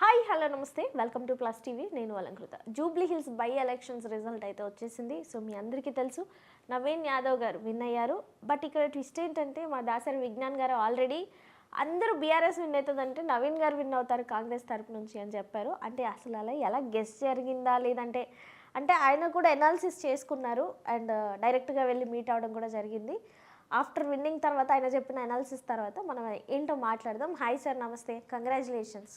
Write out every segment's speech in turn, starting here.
Hi hello నమస్తే. Welcome to plus TV. నేను Alankrita. Jubilee Hills by elections result అయితే వచ్చేసింది. సో మీ అందరికీ తెలుసు నవీన్ యాదవ్ గారు విన్ అయ్యారు. బట్ ఇక్కడ ట్విస్ట్ ఏంటంటే మా దాసరి విజ్ఞాన్ గారు ఆల్రెడీ అందరూ బీఆర్ఎస్ విన్ అవుతుందంటే నవీన్ గారు విన్ అవుతారు కాంగ్రెస్ తరపు నుంచి అని చెప్పారు. అంటే అసలు అలా ఎలా గెస్ట్ జరిగిందా? లేదంటే అంటే ఆయన కూడా ఎనాలిసిస్ చేసుకున్నారు. అండ్ డైరెక్ట్గా వెళ్ళి మీట్ అవ్వడం కూడా జరిగింది. ఆఫ్టర్ విన్నింగ్ తర్వాత ఆయన చెప్పిన ఎనాలిసిస్ తర్వాత మనం ఏంటో మాట్లాడదాం. హాయ్ సార్ నమస్తే. కంగ్రాచులేషన్స్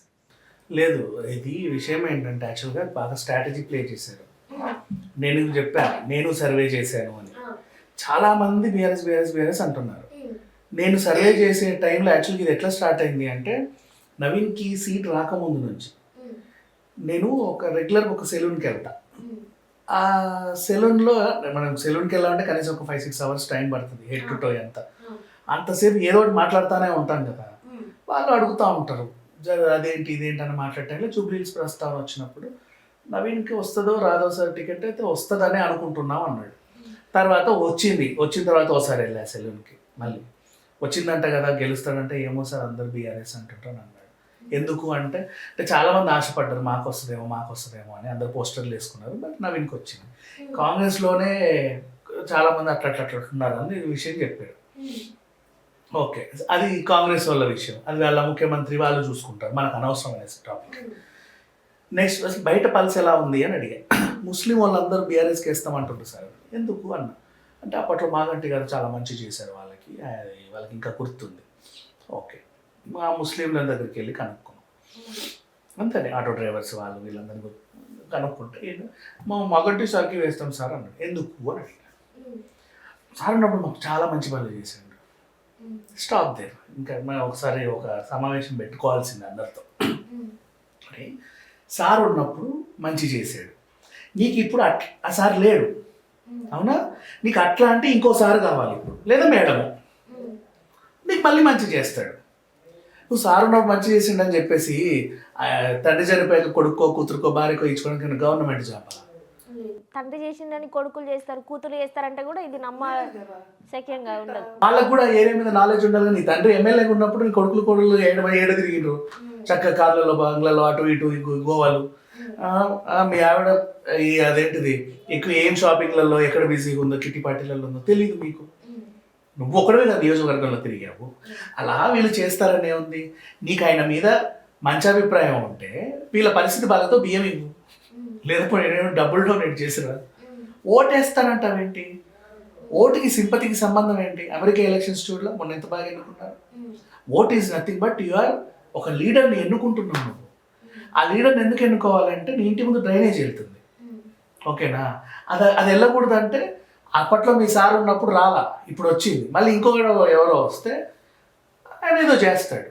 లేదు ఇది విషయం ఏంటంటే యాక్చువల్గా బాగా స్ట్రాటజీ ప్లే చేశారు నేను చెప్పాను నేను సర్వే చేశాను అని. చాలా మంది బీఆర్ఎస్ బీఆర్ఎస్ బీఆర్ఎస్ అంటున్నారు. నేను సర్వే చేసే టైంలో యాక్చువల్గా ఇది ఎట్లా స్టార్ట్ అయింది అంటే నవీన్కి సీట్ రాకముందు నుంచి నేను ఒక రెగ్యులర్ ఒక సెలూన్కి వెళ్తా. ఆ సెలూన్లో మనం సెలూన్కి వెళ్ళాలంటే కనీసం ఒక ఫైవ్ సిక్స్ అవర్స్ టైం పడుతుంది హెడ్ టు టో అంతా. అంతసేపు ఏదో ఒకటి మాట్లాడుతూనే ఉంటాం కదా. వాళ్ళు అడుగుతూ ఉంటారు అదేంటి ఇదేంటి అని మాట్లాడటంలో జూబ్లీస్ ప్రస్తావన వచ్చినప్పుడు నవీన్కి వస్తుందో రాదో సార్ టికెట్ అయితే వస్తుందనే అనుకుంటున్నాం అన్నాడు. తర్వాత వచ్చింది వచ్చిన తర్వాత ఒకసారి వెళ్ళా సెలూన్కి మళ్ళీ. వచ్చిందంట కదా గెలుస్తాడంటే ఏమో సార్ అందరు బీఆర్ఎస్ అంటుంటాను అన్నాడు. ఎందుకు అంటే అంటే చాలామంది ఆశపడ్డారు మాకు వస్తుందేమో మాకు వస్తుందేమో అని అందరు పోస్టర్లు వేసుకున్నారు బట్ నవీన్కి వచ్చింది. కాంగ్రెస్లోనే చాలామంది అట్లా అట్లా ఉన్నారు అని ఈ విషయం చెప్పాడు ఓకే. అది కాంగ్రెస్ వాళ్ళ విషయం. అది వాళ్ళ ముఖ్యమంత్రి వాళ్ళు చూసుకుంటారు. మనకు అనవసరమైన టాపిక్ నెక్స్ట్ అసలు బయట పల్స్ ఎలా ఉంది అని అడిగా ముస్లిం వాళ్ళందరూ బీఆర్ఎస్కి వేస్తామంటుంటారు సార్. ఎందుకు అన్న? అంటే అప్పట్లో మాగంటి గారు చాలా మంచి చేశారు వాళ్ళకి. అది వాళ్ళకి ఇంకా గుర్తుంది. ఓకే. మా ముస్లింల దగ్గరికి వెళ్ళి కనుక్కున్నాం. అంతేనే ఆటో డ్రైవర్స్ వాళ్ళు వీళ్ళందరినీ కనుక్కుంటే మా మగంటి సార్కి వేస్తాం సార్ అన్నాడు. ఎందుకు? అని అడిగాడు సార్ ఉన్నప్పుడు మాకు చాలా మంచి పనులు చేశాడు. Stop there. ఇంకా మనం ఒకసారి ఒక సమావేశం పెట్టుకోవాల్సింది అందరితో. ఓకే సార్ ఉన్నప్పుడు మంచి చేశాడు. నీకు ఇప్పుడు అట్ ఆ సార్ లేడు. అవునా? నీకు అట్లా అంటే ఇంకో సార్ కావాలి ఇప్పుడు. లేదా మేడము. నీకు మళ్ళీ మంచి చేస్తాడు. నువ్వు సార్ ఉన్నప్పుడు మంచి చేసిండని చెప్పేసి తండ్రి చనిపోయాక కొడుకో కూతురుకో భార్యకో ఇచ్చుకోవడానికి గవర్నమెంట్ జాబ్? తండ్రి చేసిండని కొడుకులు చేస్తారు కూతురు చేస్తారంటే కూడా ఇది నమ్మ శక్యంగా ఉండదు. వాళ్ళకు కూడా ఏరియా మీద నాలెడ్జ్ ఉండాలి నీ తండ్రి ఎమ్మెల్యేగా ఉన్నప్పుడు నీ కొడుకులు కొడుకులు ఏడు ఏడు తిరిగిండ్రు? చక్క కార్లలో బంగ్లాలో అటు ఇటు గోవాలు. మీ ఆవిడ ఈ అదేంటిది? ఎక్కువ ఏం షాపింగ్లలో ఎక్కడ బిజీగా ఉందో కిట్టి పార్టీలలో ఉందో తెలియదు మీకు. నువ్వు ఒక్కడమే కదా నియోజకవర్గంలో తిరిగావు. అలా వీళ్ళు చేస్తారనే ఉంది నీకు ఆయన మీద మంచి అభిప్రాయం ఉంటే వీళ్ళ పరిస్థితి బాధతో బియ్యం ఇవ్వు. లేకపోతే నేను డబుల్ డొనేట్ చేసిరా ఓటేస్తానంటావేంటి? ఓటుకి సింపతికి సంబంధం ఏంటి? అమెరికా ఎలక్షన్స్ చూడలే? మొన్న ఎంత బాగా ఎన్నుకున్నారు? Vote is nothing but you are ఒక లీడర్ని ఎన్నుకుంటున్నావు నువ్వు. ఆ లీడర్ని ఎందుకు ఎన్నుకోవాలంటే నీ ఇంటి ముందు డ్రైనేజ్ వెళ్తుంది. ఓకేనా? అది అది వెళ్ళకూడదు అంటే అప్పట్లో మీ సార్ ఉన్నప్పుడు రాలా. ఇప్పుడు వచ్చింది. మళ్ళీ ఇంకొకడు ఎవరో వస్తే ఆయన ఏదో చేస్తాడు.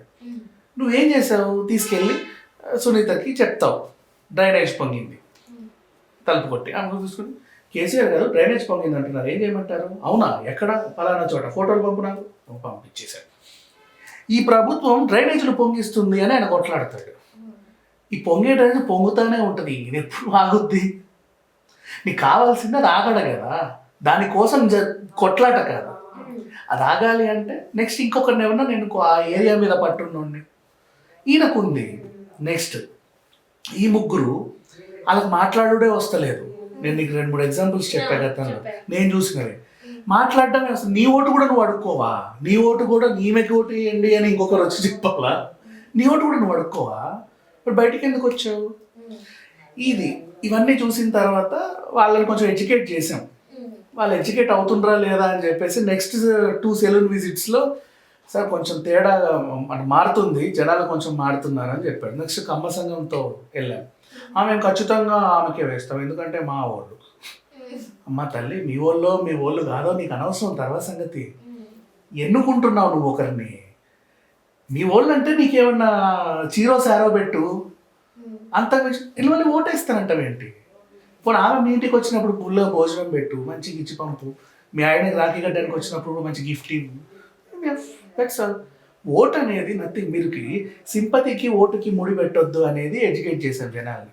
నువ్వేం చేసావు? తీసుకెళ్ళి సునీతకి చెప్తావు. డ్రైనేజ్ పొంగింది. తలుపు కొట్టి ఆమె చూసుకుని కేసీఆర్ గారు డ్రైనేజ్ పొంగింది అంటున్నారు ఏం చేయమంటారు? అవునా? ఎక్కడ? ఫలానా చోట ఫోటోలు పంపు నాకు. ఈ ప్రభుత్వం డ్రైనేజీలు పొంగిస్తుంది అని ఆయన కొట్లాడతాడు. ఈ పొంగే డ్రైనేజ్ పొంగుతానే ఉంటుంది. ఇది ఎప్పుడు ఆగుద్ది? నీకు కావాల్సింది అది ఆగడ కదా. దానికోసం జ కొట్లాట కాదు. అది ఆగాలి అంటే నెక్స్ట్ ఇంకొకరిని ఏమన్నా నేను ఆ ఏరియా మీద పట్టున్నోడిని. ఈయనకుంది. నెక్స్ట్ ఈ ముగ్గురు వాళ్ళకి మాట్లాడుడే వస్తలేదు. నేను నీకు రెండు మూడు ఎగ్జాంపుల్స్ చెప్పా గతంలో నేను చూసినవి మాట్లాడటమే అసలు నీ ఓటు కూడా నువ్వు అడుక్కోవా? నీ ఓటు కూడా నీమెకి ఓటు వేయండి అని ఇంకొకరు వచ్చి చెప్పాలా? నీ ఓటు కూడా నువ్వు అడుక్కోవా? ఇప్పుడు బయటికి ఎందుకు వచ్చావు? ఇది ఇవన్నీ చూసిన తర్వాత వాళ్ళని కొంచెం ఎడ్యుకేట్ చేసాం వాళ్ళు ఎడ్యుకేట్ అవుతుండ్రా లేదా అని చెప్పేసి నెక్స్ట్ టూ సెలూన్ విజిట్స్లో సార్ కొంచెం తేడా అంటే మారుతుంది జనాలు కొంచెం మారుతున్నారు అని చెప్పాడు. నెక్స్ట్ కమ్మ సంఘంతో వెళ్ళాం. మేము ఖచ్చితంగా ఆమెకే వేస్తాం ఎందుకంటే మా వాళ్ళు. అమ్మ తల్లి మీ వాళ్ళు మీ వాళ్ళు కాదో నీకు అనవసరం తర్వాత సంగతి. ఎన్నుకుంటున్నావు నువ్వు ఒకరిని? మీ వాళ్ళు అంటే నీకేమన్నా చీరో సారో పెట్టు. అంత ఇల్లు ఓటేస్తానంటావేంటి పోనీ ఆమె మీ ఇంటికి వచ్చినప్పుడు పుల్లో భోజనం పెట్టు మంచి ఇచ్చి పంపు. మీ ఆయనకి రాఖీ కట్టడానికి వచ్చినప్పుడు మంచి గిఫ్ట్ ఇవ్వు. దట్స్ ఆల్ ఓట్ అనేది నథింగ్ మీరుకి సింపతికి ఓటుకి ముడి పెట్టొద్దు అనేది ఎడ్యుకేట్ చేశారు జనాల్ని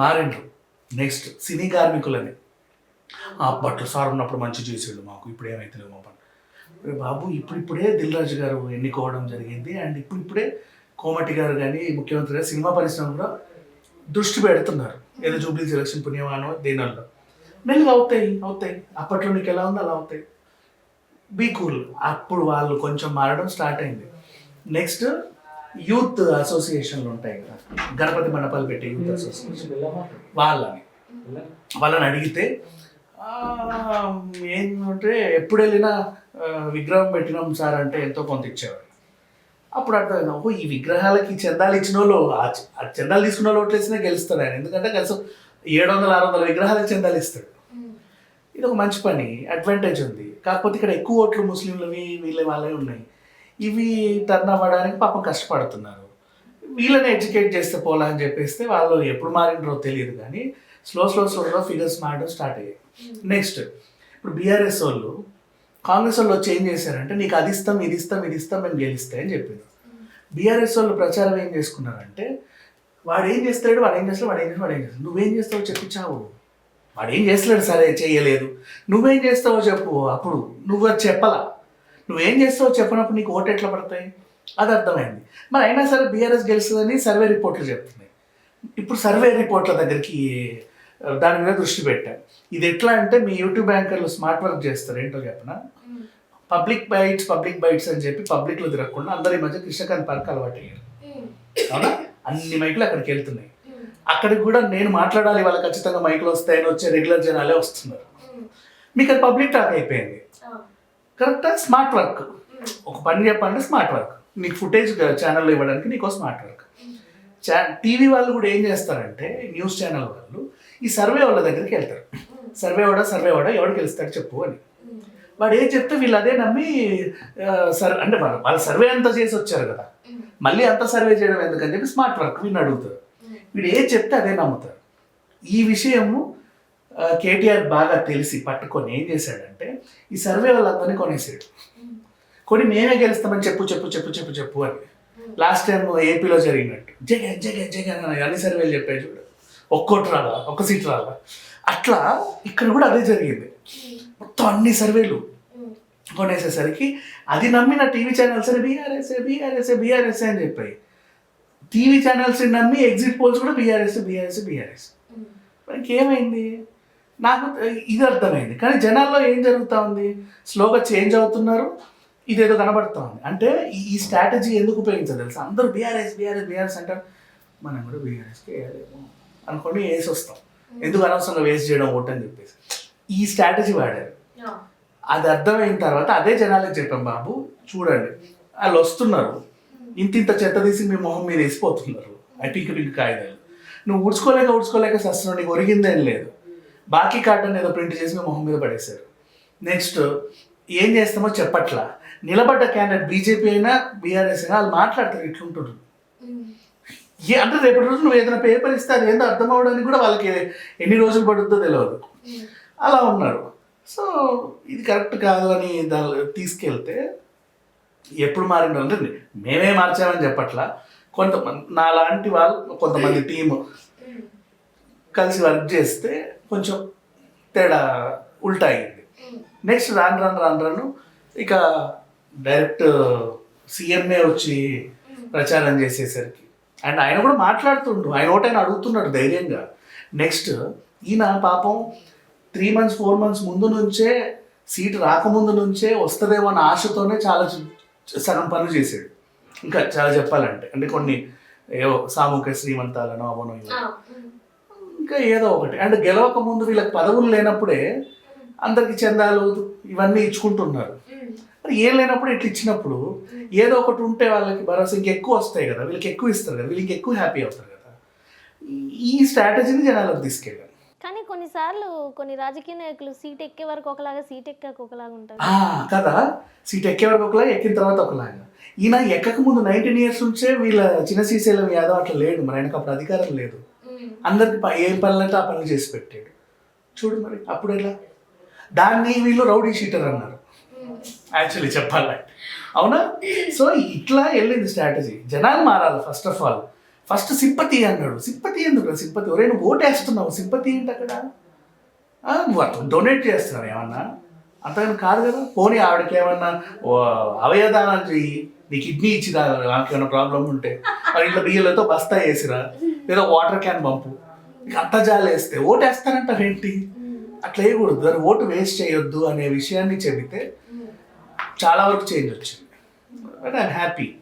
మారిండ్రు. నెక్స్ట్ సినీ కార్మికులని. అప్పట్లో సార్ ఉన్నప్పుడు మంచి చేసాడు మాకు. ఇప్పుడు ఏమైతే మా పని. బాబు ఇప్పుడిప్పుడే దిల్ రాజు గారు ఎన్నుకోవడం జరిగింది. అండ్ ఇప్పుడిప్పుడే కోమటి గారు కానీ ముఖ్యమంత్రి గారు సినిమా పరిశ్రమ కూడా దృష్టి పెడుతున్నారు. ఏదో జూబ్లీ సెలక్షన్ పుణ్యమానో దేనిలో మెల్లగా అవుతాయి అవుతాయి. అప్పట్లో నీకు ఎలా ఉందో అలా అవుతాయి. బీ కూల్ అప్పుడు వాళ్ళు కొంచెం మారడం స్టార్ట్ అయింది. నెక్స్ట్ యూత్ అసోసియేషన్లు ఉంటాయి కదా. గణపతి మండపాలు పెట్టే యూత్ అసోసియేషన్ వాళ్ళని. వాళ్ళని అడిగితే "ఆ, ఏంటంటే ఎప్పుడు వెళ్ళినా విగ్రహం పెట్టినాం సార్ అంటే ఎంతో కొంత ఇచ్చేవారు. అప్పుడు అర్థమైంది ఓహో ఈ విగ్రహాలకి చందాలు ఇచ్చిన వాళ్ళు ఆ చందాలు తీసుకున్న వాళ్ళు ఓట్లు వేసినా గెలుస్తాడు ఆయన. ఎందుకంటే కనీసం ఏడు వందల ఆరు వందల విగ్రహాలకు చందాలు ఇస్తాడు. ఇది ఒక మంచి పని అడ్వాంటేజ్ ఉంది. కాకపోతే ఇక్కడ ఎక్కువ ఓట్లు ముస్లింలవి వీళ్ళ వాళ్ళే ఉన్నాయి. ఇవి టర్న్ అవ్వడానికి పాపం కష్టపడుతున్నారు. వీళ్ళని ఎడ్యుకేట్ చేస్తే పోలా అని చెప్పేస్తే వాళ్ళు ఎప్పుడు మారినరో తెలియదు కానీ స్లో స్లో స్లోగా ఫిగర్స్ మారడం స్టార్ట్ అయ్యాయి. నెక్స్ట్ ఇప్పుడు బీఆర్ఎస్ వాళ్ళు కాంగ్రెస్ వాళ్ళు వచ్చి ఏం చేశారంటే నీకు అది ఇస్తాం ఇది ఇస్తాం ఇది ఇస్తాం మేము గెలిస్తాయి అని చెప్పారు. బీఆర్ఎస్ వాళ్ళు ప్రచారం ఏం చేసుకున్నారంటే వాడు ఏం చేస్తాడు వాడు ఏం చేస్తాడు వాడు ఏం చేస్తాడు వాడు ఏం చేస్తాడు నువ్వేం చేస్తావు చెప్పించావు. వాడు ఏం చేస్తలేడు సరే చేయలేదు. నువ్వేం చేస్తావో చెప్పు. అప్పుడు నువ్వు అది చెప్పలా. నువ్వేం చేస్తావో చెప్పినప్పుడు నీకు ఓటు ఎట్లా పడతాయి? అది అర్థమైంది. మరి అయినా సరే బీఆర్ఎస్ గెలుస్తుందని సర్వే రిపోర్ట్లు చెప్తున్నాయి. ఇప్పుడు సర్వే రిపోర్ట్ల దగ్గరికి దాని మీద దృష్టి పెట్టాం. ఇది ఎట్లా అంటే మీ యూట్యూబ్ యాంకర్లు స్మార్ట్ వర్క్ చేస్తారు ఏంటో చెప్పనా? పబ్లిక్ బైట్స్ పబ్లిక్ బైట్స్ అని చెప్పి పబ్లిక్లో తిరగకుండా అందరి మధ్య కృష్ణకాంత్ పార్క్ అలవాటు అయ్యారు అవునా? అన్ని మైకులు అక్కడికి వెళ్తున్నాయి. అక్కడికి కూడా నేను మాట్లాడాలి వాళ్ళు ఖచ్చితంగా మైకులు వస్తాయని వచ్చే రెగ్యులర్ జనాలే వస్తున్నారు. మీకు అది పబ్లిక్ టాక్ అయిపోయింది. కరెక్టా స్మార్ట్ వర్క్ ఒక పని చెప్పాలంటే స్మార్ట్ వర్క్ నీకు ఫుటేజ్ ఛానల్లో ఇవ్వడానికి నీకు స్మార్ట్ వర్క్ చా టీవీ వాళ్ళు కూడా ఏం చేస్తారంటే న్యూస్ ఛానల్ వాళ్ళు ఈ సర్వే వాళ్ళ దగ్గరికి వెళ్తారు. సర్వే వాడా సర్వే వాడా ఎవరికి వెళ్తాడు చెప్పు అని. వాడు ఏం చెప్తే వీళ్ళు అదే నమ్మి సర్ అంటే వాళ్ళు వాళ్ళు సర్వే అంతా చేసి వచ్చారు కదా. మళ్ళీ అంత సర్వే చేయడం ఎందుకని చెప్పి స్మార్ట్ వర్క్ వీడిని అడుగుతారు. వీడు ఏం చెప్తే అదే నమ్ముతారు ఈ విషయము కేటీఆర్ బాగా తెలిసి పట్టుకొని ఏం చేశాడంటే ఈ సర్వే వాళ్ళందరినీ కొనేసాడు. కొని మేమే గెలుస్తామని చెప్పు చెప్పు చెప్పు చెప్పు చెప్పు అని. లాస్ట్ టైం ఏపీలో జరిగినట్టు. జగన్ జగన్ జగన్ అని అన్ని సర్వేలు చెప్పాయి చూడు. ఒక్కోటి రాలా ఒక్క సీట్ రాలా. అట్లా ఇక్కడ కూడా అదే జరిగింది. మొత్తం అన్ని సర్వేలు కొనేసేసరికి అది నమ్మిన టీవీ ఛానల్స్ అని బీఆర్ఎస్ఏ బీఆర్ఎస్ఏ బీఆర్ఎస్ అని చెప్పాయి. టీవీ ఛానల్స్ నమ్మి ఎగ్జిట్ పోల్స్ కూడా బీఆర్ఎస్ బీఆర్ఎస్ బీఆర్ఎస్ ఇంకేమైంది నాకు ఇది అర్థమైంది. కానీ జనాల్లో ఏం జరుగుతూ ఉంది? స్లోగా చేంజ్ అవుతున్నారు. ఇదేదో కనబడుతూ ఉంది. అంటే ఈ స్ట్రాటజీ ఎందుకు ఉపయోగించాలి తెలుసా? అందరూ బీఆర్ఎస్ బీఆర్ఎస్ బీఆర్ఎస్ అంటారు మనం కూడా బీఆర్ఎస్కి వేయాలేమో అనుకోండి వేసి వస్తాం. ఎందుకు అనవసరంగా వేస్ట్ చేయడం ఓటు అని చెప్పేసి. ఈ స్ట్రాటజీ వాడారు. అది అర్థమైన తర్వాత అదే జనాలకు చెప్పాం బాబు చూడండి. వాళ్ళు వస్తున్నారు. ఇంత ఇంత చెత్త తీసి మీ మొహం మీద వేసిపోతున్నారు. ఆ పింక్ పింక్ కాగితాలు. నువ్వు ఉడ్చుకోలేక ఉడ్చుకోలేక సస్తున్నావు నీకు ఒరిగిందేం లేదు. బాకీ కార్టన్ ఏదో ప్రింట్ చేసి మీ మొహం మీద పడేశారు. నెక్స్ట్ ఏం చేస్తామో చెప్పట్లా. నిలబడ్డ క్యాండిడేట్ బీజేపీ అయినా బీఆర్ఎస్ అయినా వాళ్ళు మాట్లాడతారు ఇట్లుంటారు ఏ అంటే రేపటి రోజు నువ్వు ఏదైనా పేపర్ ఇస్తే అది ఏందో అర్థం అవడానికి కూడా వాళ్ళకి ఎన్ని రోజులు పడుతుందో తెలియదు అలా ఉన్నారు. సో ఇది కరెక్ట్ కాదు అని దాని తీసుకెళ్తే ఎప్పుడు మారిండు అంటే మేమే మార్చామని చెప్పట్లా. కొంతమంది నాలాంటి వాళ్ళు కొంతమంది టీము కలిసి వర్క్ చేస్తే కొంచెం తేడా ఉల్టా అయింది. నెక్స్ట్ రాను రాను రాను రాను ఇక డైరెక్ట్ సీఎంఏ వచ్చి ప్రచారం చేసేసరికి. అండ్ ఆయన కూడా మాట్లాడుతుండు. ఆయన ఒకటైనా అడుగుతున్నాడు ధైర్యంగా. నెక్స్ట్ ఈయన పాపం త్రీ మంత్స్ ఫోర్ మంత్స్ ముందు నుంచే సీట్ రాకముందు నుంచే వస్తుందేమో అన్న ఆశతోనే చాలా సగం పనులు చేశాడు ఇంకా చాలా చెప్పాలంటే అంటే కొన్ని ఏవో సామూహిక శ్రీమంతాలను అవనో ఇంకా ఏదో ఒకటి. అంటే గెలవక ముందు వీళ్ళకి పదవులు లేనప్పుడే అందరికి చందాలు ఇవన్నీ ఇచ్చుకుంటున్నారు. మరి ఏం లేనప్పుడు ఇట్లా ఇచ్చినప్పుడు ఏదో ఒకటి ఉంటే వాళ్ళకి భరోసా ఇంకెక్కువ వస్తాయి కదా వీళ్ళకి ఎక్కువ ఇస్తారు కదా వీళ్ళకి ఎక్కువ హ్యాపీ అవుతారు కదా. ఈ- ఈ స్ట్రాటజీని జనాలకు తీసుకెళ్ళారు కానీ కొన్నిసార్లు కొన్ని రాజకీయ నాయకులు సీట్ ఎక్కే వరకు ఒకలాగా సీట్ ఎక్కాక ఒకలాగా ఉంటారు. ఆ, కదా? సీట్ ఎక్కే వరకు ఒకలాగా ఎక్కిన తర్వాత ఒకలాగా. ఈయన ఎక్కక ముందు నైన్టీన్ ఇయర్స్ నుంచే వీళ్ళ చిన్న శ్రీశైలం యాదవ్ అట్లా లేడు మరి ఆయనకు అప్పుడు అధికారం లేదు. అందరికి ప- ఏం పనులంటే ఆ పనులు చేసి పెట్టాడు. చూడు మరి అప్పుడు ఎలా? దాన్ని వీళ్ళు రౌడీ షీటర్ అన్నారు. యాక్చువల్లీ చెప్పాలంటే. అవునా? సో ఇట్లా వెళ్ళింది స్ట్రాటజీ. జనాలు మారాలి first of all first sympathy అన్నాడు. సింపతి ఎందుకు సింపతి ఒరే నువ్వు ఓటేస్తున్నావు సింపతి ఏంటి అక్కడ? నువ్వు డొనేట్ చేస్తున్నావు ఏమన్నా? అంతగాని కాదు కదా? పోనీ ఆవిడకి ఏమన్నా అవయదానం చెయ్యి. నీ కిడ్నీ ఇచ్చి ఆమెకి ఏమైనా ప్రాబ్లం ఉంటే. మరి ఇంట్లో బియ్యలతో బస్తా వేసిరా? లేదా వాటర్ క్యాన్ పంపు. ఇక అంత జాలి వేస్తే ఓటు వేస్తానంటారు ఏంటి? అట్లా వేయకూడదు. దాని ఓటు వేస్ట్ చేయొద్దు అనే విషయాన్ని చెబితే చాలా వరకు చేంజ్ వచ్చింది. బట్ ఐఎమ్ హ్యాపీ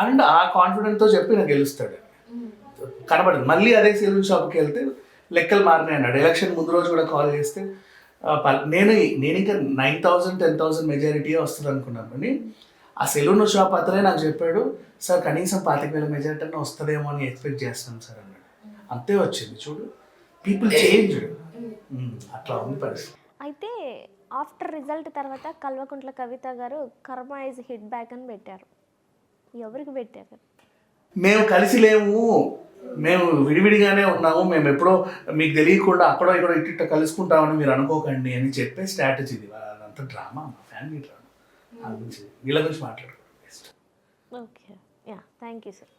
అండ్ ఆ కాన్ఫిడెంట్తో చెప్పి నాకు గెలుస్తాడు. కనబడదు. మళ్ళీ అదే సెలూన్ షాప్కి వెళ్తే లెక్కలు మారినాయి అన్నాడు. ఎలక్షన్ ముందు రోజు కూడా కాల్ చేస్తే నేను నేను ఇంకా nine thousand ten thousand majority వస్తుంది అనుకున్నాను కానీ ఆ సెలూన్ షాప్ అతనే నాకు చెప్పాడు సార్ కనీసం పాతిక వేల మెజారిటీ అన్న వస్తుందేమో అని ఎక్స్పెక్ట్ చేస్తాను సార్ అన్నాడు. అంతే వచ్చింది. చూడు పీపుల్ చేంజ్ అట్లా ఉంది పరిస్థితి. అయితే ఆఫ్టర్ రిజల్ట్ తర్వాత కల్వకుంట్ల కవిత గారు కర్మ ఇస్ హిట్ బ్యాక్ అని పెట్టారు. ఎవరికి పెట్టారు? మేము కలిసి లేము. మేము విడివిడిగానే ఉన్నాము. మేము ఎప్పుడో మీకు తెలియకుండా అక్కడో ఇక్కడో ఇటు కలుసుకుంటామని మీరు అనుకోకండి అని చెప్పే స్ట్రాటజీ ఇది. అదంతా డ్రామా మా ఫ్యామిలీ డ్రామా అది గురించి వీళ్ళ గురించి మాట్లాడుకోండి okay ya thank you sir